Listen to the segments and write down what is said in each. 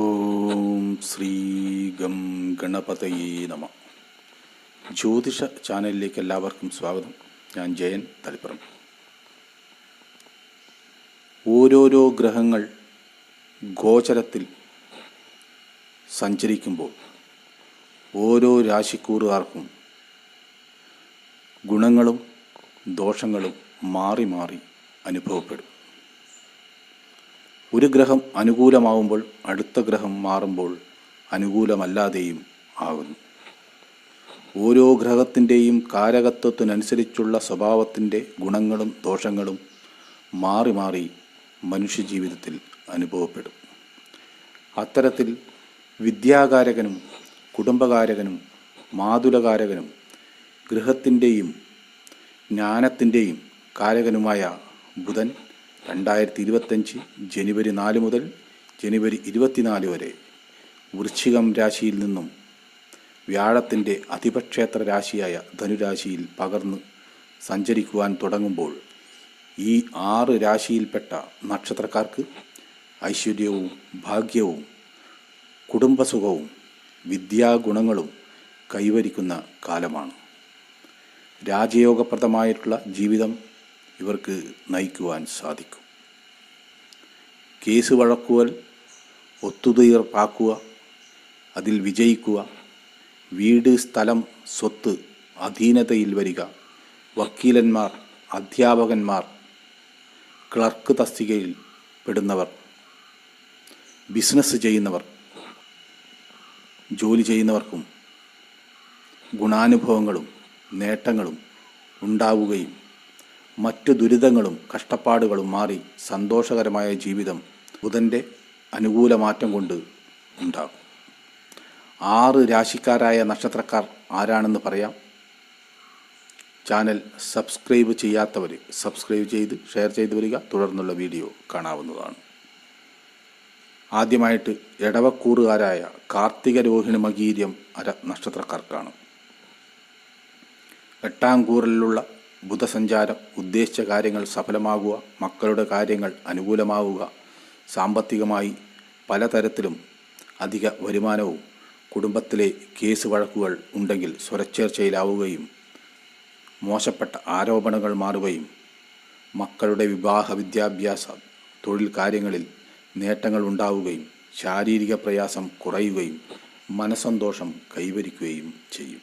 ഓം Shri gum ഗണപതയേ നമ. ജ്യോതിഷ ചാനലിലേക്ക് എല്ലാവർക്കും സ്വാഗതം. ഞാൻ ജയൻ തളിപ്പുറം ഓരോരോ ഗ്രഹങ്ങൾ ഗോചരത്തിൽ സഞ്ചരിക്കുമ്പോൾ ഓരോ രാശിക്കൂറുകാർക്കും ഗുണങ്ങളും ദോഷങ്ങളും മാറി മാറി അനുഭവപ്പെടും. ഒരു ഗ്രഹം അനുകൂലമാവുമ്പോൾ അടുത്ത ഗ്രഹം മാറുമ്പോൾ അനുകൂലമല്ലാതെയും ആകുന്നു. ഓരോ ഗ്രഹത്തിന്റെയും കാരകത്വത്തിനനുസരിച്ചുള്ള സ്വഭാവത്തിന്റെ ഗുണങ്ങളും ദോഷങ്ങളും മാറി മാറി മനുഷ്യജീവിതത്തിൽ അനുഭവപ്പെടും. അത്തരത്തിൽ വിദ്യാകാരകനും കുടുംബകാരകനും മാതുലകാരകനും ഗൃഹത്തിന്റെയും ജ്ഞാനത്തിന്റെയും കാരകനുമായ ബുധൻ രണ്ടായിരത്തി ഇരുപത്തഞ്ച് ജനുവരി നാല് മുതൽ ജനുവരി ഇരുപത്തിനാല് വരെ വൃശ്ചികം രാശിയിൽ നിന്നും വ്യാഴത്തിന്റെ അധിപക്ഷേത്ര രാശിയായ ധനുരാശിയിൽ പകർന്ന് സഞ്ചരിക്കുവാൻ തുടങ്ങുമ്പോൾ ഈ ആറ് രാശിയിൽപ്പെട്ട നക്ഷത്രക്കാർക്ക് ഐശ്വര്യവും ഭാഗ്യവും കുടുംബസുഖവും വിദ്യാഗുണങ്ങളും കൈവരിക്കുന്ന കാലമാണ്. രാജയോഗപ്രദമായിട്ടുള്ള ജീവിതം ഇവർക്ക് നയിക്കുവാൻ സാധിക്കും. കേസ് വഴക്കുവൽ ഒത്തുതീർപ്പാക്കുക അതിൽ വിജയിക്കുക വീട് സ്ഥലം സ്വത്ത് അധീനതയിൽ വരിക വക്കീലന്മാർ അധ്യാപകന്മാർ ക്ലർക്ക് തസ്തികയിൽ പെടുന്നവർ ബിസിനസ് ചെയ്യുന്നവർ ജോലി ചെയ്യുന്നവർക്കും ഗുണാനുഭവങ്ങളും നേട്ടങ്ങളും ഉണ്ടാവുകയും മറ്റു ദുരിതങ്ങളും കഷ്ടപ്പാടുകളും മാറി സന്തോഷകരമായ ജീവിതം ബുധന്റെ അനുകൂല മാറ്റം കൊണ്ട് ഉണ്ടാകും. ആറ് രാശിക്കാരായ നക്ഷത്രക്കാർ ആരാണെന്ന് പറയാം? ചാനൽ സബ്സ്ക്രൈബ് ചെയ്യാത്തവർ സബ്സ്ക്രൈബ് ചെയ്ത് ഷെയർ ചെയ്ത് വരിക. തുടർന്നുള്ള വീഡിയോ കാണാവുന്നതാണ്. ആദ്യമായിട്ട് ഇടവക്കൂറുകാരായ കാർത്തിക രോഹിണി മകീര്യം അര നക്ഷത്രക്കാർക്കാണ്. എട്ടാം കൂറിലുള്ള ബുധസഞ്ചാരം ഉദ്ദേശിച്ച കാര്യങ്ങൾ സഫലമാകുക മക്കളുടെ കാര്യങ്ങൾ അനുകൂലമാവുക സാമ്പത്തികമായി പലതരത്തിലും അധിക വരുമാനവും കുടുംബത്തിലെ കേസ് വഴക്കുകൾ ഉണ്ടെങ്കിൽ സ്വരച്ചേർച്ചയിലാവുകയും മോശപ്പെട്ട ആരോപണങ്ങൾ മാറുകയും മക്കളുടെ വിവാഹ വിദ്യാഭ്യാസ തൊഴിൽ കാര്യങ്ങളിൽ നേട്ടങ്ങൾ ഉണ്ടാവുകയും ശാരീരിക പ്രയാസം കുറയുകയും മനസന്തോഷം കൈവരിക്കുകയും ചെയ്യും.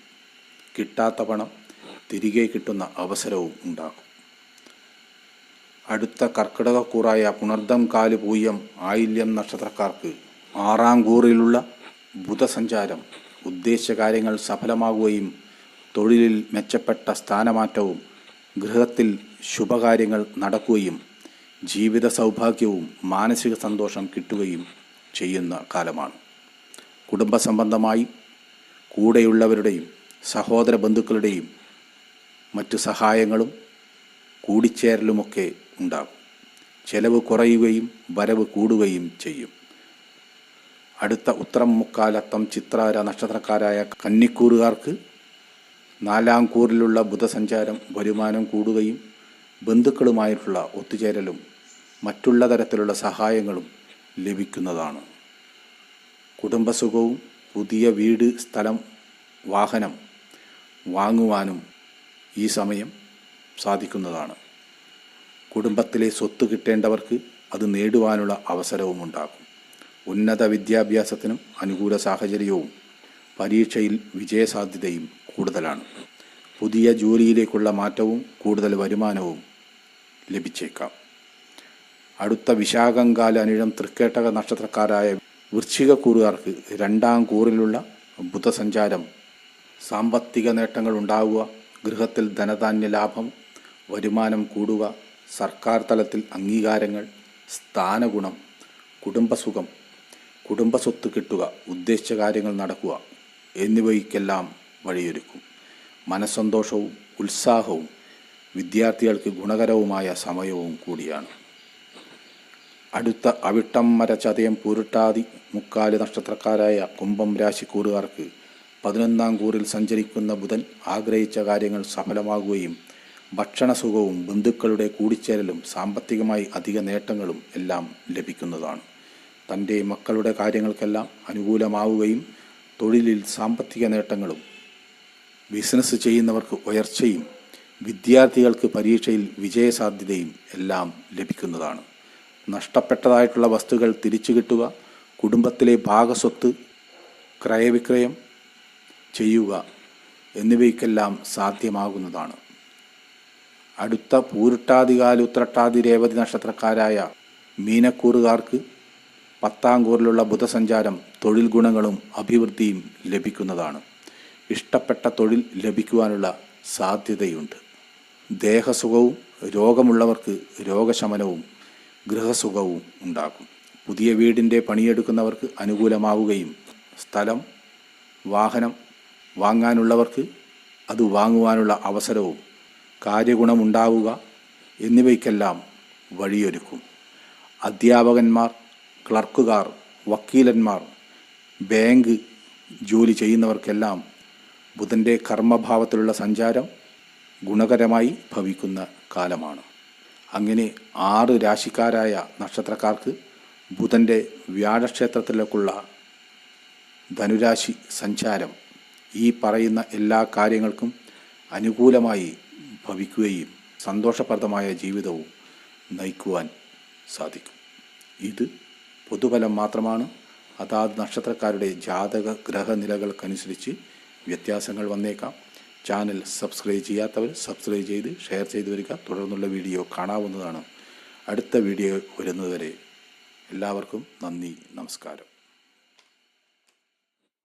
കിട്ടാത്ത പണം തിരികെ കിട്ടുന്ന അവസരവും ഉണ്ടാകും. അടുത്ത കർക്കിടകക്കൂറായ പുണർദം കാൽ പൂയം ആയില്യം നക്ഷത്രക്കാർക്ക് ആറാം കൂറിലുള്ള ബുധസഞ്ചാരം ഉദ്ദേശകാര്യങ്ങൾ കാര്യങ്ങൾ സഫലമാകുകയും തൊഴിലിൽ മെച്ചപ്പെട്ട സ്ഥാനമാറ്റവും ഗൃഹത്തിൽ ശുഭകാര്യങ്ങൾ നടക്കുകയും ജീവിത സൗഭാഗ്യവും മാനസിക സന്തോഷം കിട്ടുകയും ചെയ്യുന്ന കാലമാണ്. കുടുംബ സംബന്ധമായി കൂടെയുള്ളവരുടെയും സഹോദര ബന്ധുക്കളുടെയും മറ്റു സഹായങ്ങളും കൂടിച്ചേരലുമൊക്കെ ഉണ്ടാകും. ചെലവ് കുറയുകയും വരവ് കൂടുകയും ചെയ്യും. അടുത്ത ഉത്തരം മുക്കാലത്തം ചിത്രാര നക്ഷത്രക്കാരായ കന്നിക്കൂറുകാർക്ക് നാലാം കൂറിലുള്ള ബുധസഞ്ചാരം വരുമാനം കൂടുകയും ബന്ധുക്കളുമായിട്ടുള്ള ഒത്തുചേരലും മറ്റുള്ള തരത്തിലുള്ള സഹായങ്ങളും ലഭിക്കുന്നതാണ്. കുടുംബസുഖവും പുതിയ വീട് സ്ഥലം വാഹനം വാങ്ങുവാനും ഈ സമയം സാധിക്കുന്നതാണ്. കുടുംബത്തിലെ സ്വത്ത് കിട്ടേണ്ടവർക്ക് അത് നേടുവാനുള്ള അവസരവും ഉണ്ടാകും ഉന്നത വിദ്യാഭ്യാസത്തിനും അനുകൂല സാഹചര്യവും പരീക്ഷയിൽ വിജയസാധ്യതയും കൂടുതലാണ്. പുതിയ ജോലിയിലേക്കുള്ള മാറ്റവും കൂടുതൽ വരുമാനവും ലഭിച്ചേക്കാം. അടുത്ത വിശാഖങ്കാല അനിഴം തൃക്കേട്ടക നക്ഷത്രക്കാരായ വൃശ്ചികക്കൂറുകാർക്ക് രണ്ടാം കൂറിലുള്ള ബുധസഞ്ചാരം സാമ്പത്തിക നേട്ടങ്ങൾ ഉണ്ടാവുക ഗൃഹത്തിൽ ധനധാന്യ ലാഭം വരുമാനം കൂടുക സർക്കാർ തലത്തിൽ അംഗീകാരങ്ങൾ സ്ഥാനഗുണം കുടുംബസുഖം കുടുംബസ്വത്ത് കിട്ടുക ഉദ്ദേശിച്ച കാര്യങ്ങൾ നടക്കുക എന്നിവയ്ക്കെല്ലാം വഴിയൊരുക്കും. മനസ്സന്തോഷവും ഉത്സാഹവും വിദ്യാർത്ഥികൾക്ക് ഗുണകരവുമായ സമയവും കൂടിയാണ്. അടുത്ത അവിട്ടം മര ചതയം പൂരുട്ടാതി മുക്കാൽ നക്ഷത്രക്കാരായ കുംഭം രാശിക്കൂറുകാർക്ക് പതിനൊന്നാം കൂറിൽ സഞ്ചരിക്കുന്ന ബുധൻ ആഗ്രഹിച്ച കാര്യങ്ങൾ സഫലമാകുകയും ഭക്ഷണസുഖവും ബന്ധുക്കളുടെ കൂടിച്ചേരലും സാമ്പത്തികമായി അധിക നേട്ടങ്ങളും എല്ലാം ലഭിക്കുന്നതാണ്. തന്റെ മക്കളുടെ കാര്യങ്ങൾക്കെല്ലാം അനുകൂലമാവുകയും തൊഴിലിൽ സാമ്പത്തിക നേട്ടങ്ങളും ബിസിനസ് ചെയ്യുന്നവർക്ക് ഉയർച്ചയും വിദ്യാർത്ഥികൾക്ക് പരീക്ഷയിൽ വിജയസാധ്യതയും എല്ലാം ലഭിക്കുന്നതാണ്. നഷ്ടപ്പെട്ടതായിട്ടുള്ള വസ്തുക്കൾ തിരിച്ചു കിട്ടുക കുടുംബത്തിലെ ഭാഗസ്വത്ത് ക്രയവിക്രയം ചെയ്യുക എന്നിവയ്ക്കെല്ലാം സാധ്യമാകുന്നതാണ്. അടുത്ത പൂരുട്ടാതികാല ഉത്രട്ടാതി രേവതി നക്ഷത്രക്കാരായ മീനക്കൂറുകാർക്ക് പത്താം കൂറിലുള്ള ബുധസഞ്ചാരം തൊഴിൽ ഗുണങ്ങളും അഭിവൃദ്ധിയും ലഭിക്കുന്നതാണ്. ഇഷ്ടപ്പെട്ട തൊഴിൽ ലഭിക്കുവാനുള്ള സാധ്യതയുണ്ട്. ദേഹസുഖവും രോഗമുള്ളവർക്ക് രോഗശമനവും ഗൃഹസുഖവും ഉണ്ടാകും. പുതിയ വീടിന്റെ പണിയെടുക്കുന്നവർക്ക് അനുകൂലമാവുകയും സ്ഥലം വാഹനം വാങ്ങാനുള്ളവർക്ക് അത് വാങ്ങുവാനുള്ള അവസരവും കാര്യഗുണമുണ്ടാവുക എന്നിവയ്ക്കെല്ലാം വഴിയൊരുക്കും. അധ്യാപകന്മാർ ക്ലർക്കുകാർ വക്കീലന്മാർ ബാങ്ക് ജോലി ചെയ്യുന്നവർക്കെല്ലാം ബുധന്റെ കർമ്മഭാവത്തിലുള്ള സഞ്ചാരം ഗുണകരമായി ഭവിക്കുന്ന കാലമാണ്. അങ്ങനെ ആറ് രാശിക്കാരായ നക്ഷത്രക്കാർക്ക് ബുധന്റെ വ്യാഴക്ഷേത്രത്തിലേക്കുള്ള ധനുരാശി സഞ്ചാരം ഈ പറയുന്ന എല്ലാ കാര്യങ്ങൾക്കും അനുകൂലമായി ഭവിക്കുകയും സന്തോഷപ്രദമായ ജീവിതവും നയിക്കുവാൻ സാധിക്കും. ഇത് പൊതുഫലം മാത്രമാണ്. അതാത് നക്ഷത്രക്കാരുടെ ജാതക ഗ്രഹനിലകൾക്കനുസരിച്ച് വ്യത്യാസങ്ങൾ വന്നേക്കാം. ചാനൽ സബ്സ്ക്രൈബ് ചെയ്യാത്തവർ സബ്സ്ക്രൈബ് ചെയ്ത് ഷെയർ ചെയ്തു വരിക. തുടർന്നുള്ള വീഡിയോ കാണാവുന്നതാണ്. അടുത്ത വീഡിയോ വരുന്നതുവരെ എല്ലാവർക്കും നന്ദി നമസ്കാരം.